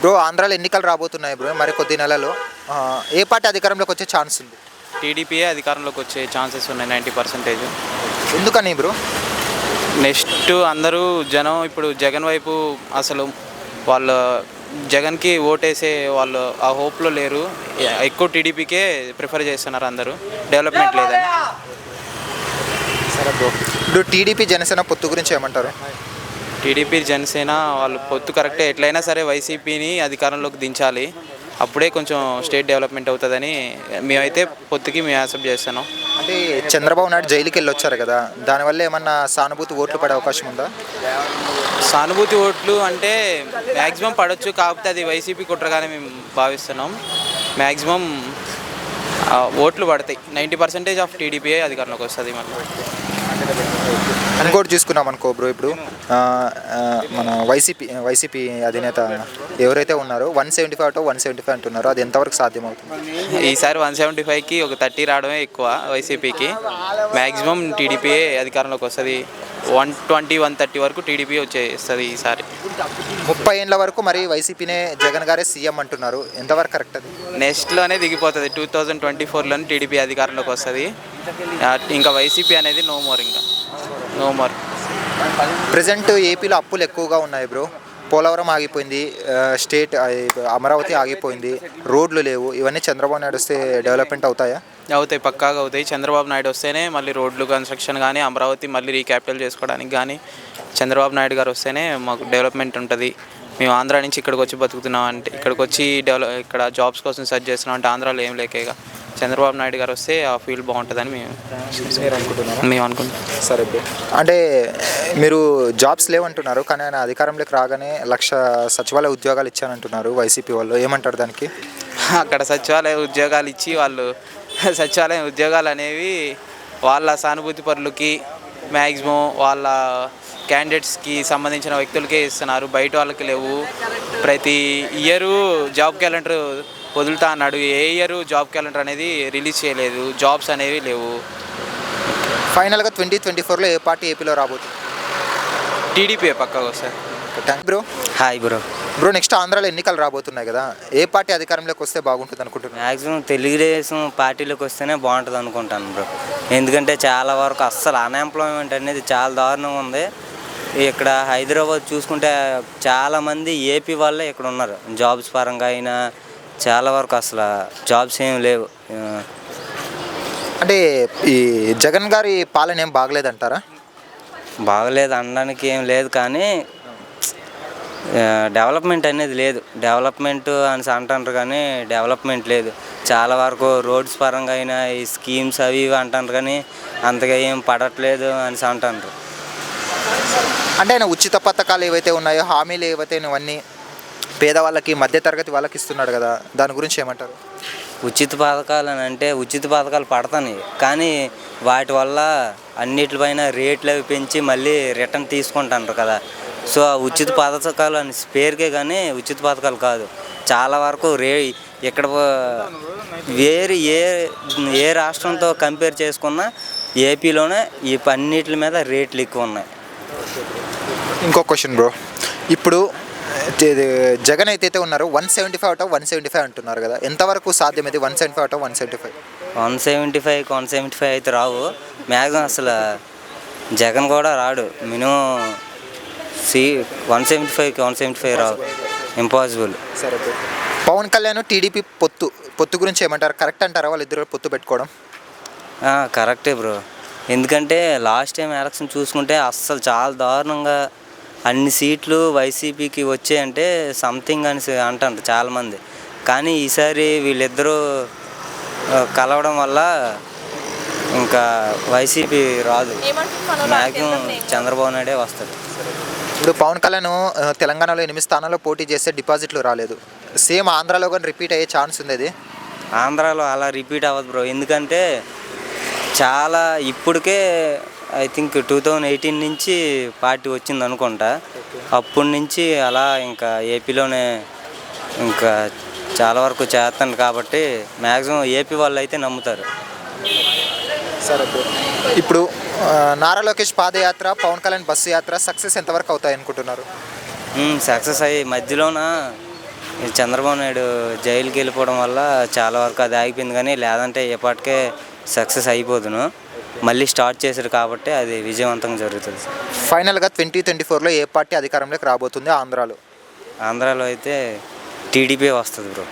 Bro ఆంధ్రాలో ఎన్నికలు రాబోతున్నాయి బ్రో మరి కొద్ది నెలలో. ఏ పార్టీ అధికారంలోకి వచ్చే ఛాన్స్ ఉంది? టీడీపీయే అధికారంలోకి వచ్చే ఛాన్సెస్ ఉన్నాయి నైంటీ పర్సెంటేజ్. ఎందుకని బ్రో? నెక్స్ట్ అందరూ జనం ఇప్పుడు జగన్ వైపు అసలు వాళ్ళ జగన్కి ఓటేసే వాళ్ళు ఆ హోప్లో లేరు. ఎక్కువ టీడీపీకే ప్రిఫర్ చేస్తున్నారు అందరూ. డెవలప్మెంట్ లేదని. సరే బ్రో. ఇప్పుడు టీడీపీ జనసేన పొత్తు గురించి ఏమంటారు? టీడీపీ జనసేన వాళ్ళు పొత్తు కరెక్టే. ఎట్లయినా సరే వైసీపీని అధికారంలోకి దించాలి. అప్పుడే కొంచెం స్టేట్ డెవలప్మెంట్ అవుతుందని మేమైతే పొత్తుకి మేము యాక్సెప్ట్ చేస్తున్నాం. అంటే చంద్రబాబు నాయుడు జైలుకి వెళ్ళి వచ్చారు కదా దానివల్ల ఏమన్నా సానుభూతి ఓట్లు పడే అవకాశం ఉందా? సానుభూతి ఓట్లు అంటే మ్యాక్సిమం పడవచ్చు కాకపోతే అది వైసీపీ కుట్రగానే మేము భావిస్తున్నాం. మ్యాక్సిమం ఓట్లు పడతాయి. నైంటీ పర్సెంటేజ్ ఆఫ్ టీడీపీఏ అధికారంలోకి వస్తుంది మళ్ళీ. ఇంకోటి చూసుకున్నాం అనుకో బ్రో ఇప్పుడు. మన వైసీపీ వైసీపీ అధినేత ఎవరైతే ఉన్నారో one seventy five to one seventy five అంటున్నారో అది ఎంతవరకు సాధ్యమవుతుంది? ఈసారి వన్ సెవెంటీ ఫైవ్కి ఒక థర్టీ రావడమే ఎక్కువ వైసీపీకి. మ్యాక్సిమం టీడీపీఏ అధికారంలోకి వస్తుంది. వన్ ట్వంటీ వన్ థర్టీ వరకు టీడీపీ వచ్చేస్తుంది ఈసారి. ముప్పై ఏళ్ళ వరకు మరి వైసీపీనే జగన్ గారే సీఎం అంటున్నారు. ఎంతవరకు కరెక్ట్ అది? నెక్స్ట్లోనే దిగిపోతుంది. టూ థౌజండ్ ట్వంటీ ఫోర్లోనే టీడీపీ అధికారంలోకి వస్తుంది. ఇంకా వైసీపీ అనేది నో మోర్ ఇంకా. నో మోర్ ప్రజెంట్ ఏపీలో అప్పులు ఎక్కువగా ఉన్నాయి బ్రో పోలవరం ఆగిపోయింది స్టేట్ అమరావతి ఆగిపోయింది రోడ్లు లేవు. ఇవన్నీ చంద్రబాబు నాయుడు వస్తే డెవలప్మెంట్ అవుతాయా? అవుతాయి పక్కాగా అవుతాయి. చంద్రబాబు నాయుడు వస్తేనే మళ్ళీ రోడ్లు కన్స్ట్రక్షన్ కానీ అమరావతి మళ్ళీ రీక్యాపిటల్ చేసుకోవడానికి కానీ చంద్రబాబు నాయుడు గారు వస్తేనే మాకు డెవలప్మెంట్ ఉంటుంది. మేము ఆంధ్ర నుంచి ఇక్కడికి వచ్చి బతుకుతున్నాం అంటే ఇక్కడికి వచ్చి డెవలప్ ఇక్కడ జాబ్స్ కోసం సెర్చ్ చేస్తున్నాం అంటే ఆంధ్రాలో ఏం లేకేగా చంద్రబాబు నాయుడు గారు వస్తే ఆ ఫీల్డ్ బాగుంటుందని మేము మేము అనుకుంటున్నాం. సరే అంటే మీరు జాబ్స్ లేవంటున్నారు కానీ ఆయన అధికారంలోకి రాగానే లక్ష సచివాలయ ఉద్యోగాలు ఇచ్చానంటున్నారు వైసీపీ వాళ్ళు. ఏమంటారు దానికి? అక్కడ సచివాలయ ఉద్యోగాలు ఇచ్చి వాళ్ళు సచివాలయ ఉద్యోగాలు అనేవి వాళ్ళ సానుభూతి పరులకి మ్యాక్సిమం వాళ్ళ క్యాండిడేట్స్కి సంబంధించిన వ్యక్తులకే ఇస్తున్నారు. బయట వాళ్ళకి లేవు. ప్రతి ఇయరు జాబ్ క్యాలెండర్ వదులుతా అన్నాడు. ఏ ఇయర్ జాబ్ క్యాలెండర్ అనేది రిలీజ్ చేయలేదు. జాబ్స్ అనేవి లేవు. ఫైనల్గా ట్వంటీ ట్వంటీ ఫోర్లో ఏ పార్టీ ఏపీలో రాబోతుంది? టీడీపీ పక్కగా వస్తారు thank bro. Hi bro. Bro next ఆంధ్రాలో ఎన్నికలు రాబోతున్నాయి కదా. ఏ పార్టీ అధికారంలోకి వస్తే బాగుంటుంది అనుకుంటున్నారు? మ్యాక్సిమం తెలుగుదేశం పార్టీలోకి వస్తేనే బాగుంటుంది అనుకుంటాను బ్రో. ఎందుకంటే చాలా వరకు అస్సలు అన్ఎంప్లాయ్మెంట్ అనేది చాలా దారుణంగా ఉంది. ఇక్కడ హైదరాబాద్ చూసుకుంటే చాలామంది ఏపీ వాళ్ళే ఇక్కడ ఉన్నారు. జాబ్స్ పరంగా అయినా చాలా వరకు అసలు జాబ్స్ ఏం లేవు. అంటే ఈ జగన్ గారి పాలన ఏం బాగలేదంటారా? బాగలేదు అనడానికి ఏం లేదు కానీ డెవలప్మెంట్ అనేది లేదు. డెవలప్మెంట్ అని అంటారు కానీ డెవలప్మెంట్ లేదు. చాలా వరకు రోడ్స్ పరంగా అయినా ఈ స్కీమ్స్ అవి ఇవి అంటారు కానీ అంతగా ఏం పడట్లేదు అని అంటారు అంటే ఆయన ఉచిత పథకాలు ఏవైతే ఉన్నాయో హామీలు ఏవైతే ఇవన్నీ పేదవాళ్ళకి మధ్యతరగతి వాళ్ళకి ఇస్తున్నాడు కదా దాని గురించి ఏమంటారు? ఉచిత పథకాలు అని అంటే ఉచిత పథకాలు పడతాయి. కానీ వాటి వల్ల అన్నిటిపైన రేట్లు అవి పెంచి మళ్ళీ రిటర్న్ తీసుకుంటారు కదా. సో ఆ ఉచిత పథకాలు అని పేరుకే కానీ ఉచిత పథకాలు కాదు. చాలా వరకు రే ఇక్కడ వేరే ఏ ఏ రాష్ట్రంతో కంపేర్ చేసుకున్నా ఏపీలోనే ఈ అన్నిటి మీద రేట్లు ఎక్కువ ఉన్నాయి. ఇంకో క్వశ్చన్ బ్రో ఇప్పుడు జగన్ అయితే ఉన్నారు one seventy five out one seventy five అంటున్నారు కదా. ఎంతవరకు సాధ్యం ఇది one seventy five out one seventy five? One seventy five one seventy five అయితే రావు. మ్యాక్సిమం అసలు జగన్ కూడా రాడు. మినిమం సి వన్ సెవెంటీ ఫైవ్కి వన్ సెవెంటీ ఫైవ్ రావు. ఇంపాసిబుల్. సరే పవన్ కళ్యాణ్ టీడీపీ పొత్తు పొత్తు గురించి ఏమంటారు? కరెక్ట్ అంటారా వాళ్ళిద్దరు పొత్తు పెట్టుకోవడం? కరెక్టే బ్రో. ఎందుకంటే లాస్ట్ టైం ఎలక్షన్ చూసుకుంటే అస్సలు చాలా దారుణంగా అన్ని సీట్లు వైసీపీకి వచ్చాయంటే సంథింగ్ అని అంటారు చాలామంది. కానీ ఈసారి వీళ్ళిద్దరూ కలవడం వల్ల ఇంకా వైసీపీ రాదు. మ్యాక్సిమం చంద్రబాబు నాయుడే వస్తుంది ఇప్పుడు పవన్ కళ్యాణ్ తెలంగాణలో ఎనిమిది స్థానాల్లో పోటీ చేస్తే డిపాజిట్లు రాలేదు. సేమ్ ఆంధ్రాలో కానీ రిపీట్ అయ్యే ఛాన్స్ ఉంది అది. ఆంధ్రాలో అలా రిపీట్ అవ్వదు బ్రో. ఎందుకంటే చాలా ఇప్పటికే I think two thousand eighteen నుంచి పార్టీ వచ్చింది అనుకుంటా. అప్పటి నుంచి అలా ఇంకా ఏపీలోనే ఇంకా చాలా వరకు చేస్తాను కాబట్టి మ్యాక్సిమం ఏపీ వాళ్ళు అయితే నమ్ముతారు. సరే ఇప్పుడు నారా లోకేష్ పాదయాత్ర పవన్ కళ్యాణ్ బస్సు యాత్ర సక్సెస్ ఎంతవరకు అవుతాయి అనుకుంటున్నారు? సక్సెస్ అయ్యి మధ్యలోన? చంద్రబాబు నాయుడు జైలుకి వెళ్ళిపోవడం వల్ల చాలా వరకు అది ఆగిపోయింది కానీ లేదంటే ఎప్పటికే సక్సెస్ అయిపోదును. మళ్ళీ స్టార్ట్ చేశారు కాబట్టి అది విజయవంతంగా జరుగుతుంది. ఫైనల్గా ట్వంటీ ట్వంటీ ఫోర్లో ఏ పార్టీ అధికారంలోకి రాబోతుంది ఆంధ్రాలో? ఆంధ్రాలో అయితే టీడీపీ వస్తుంది బ్రో.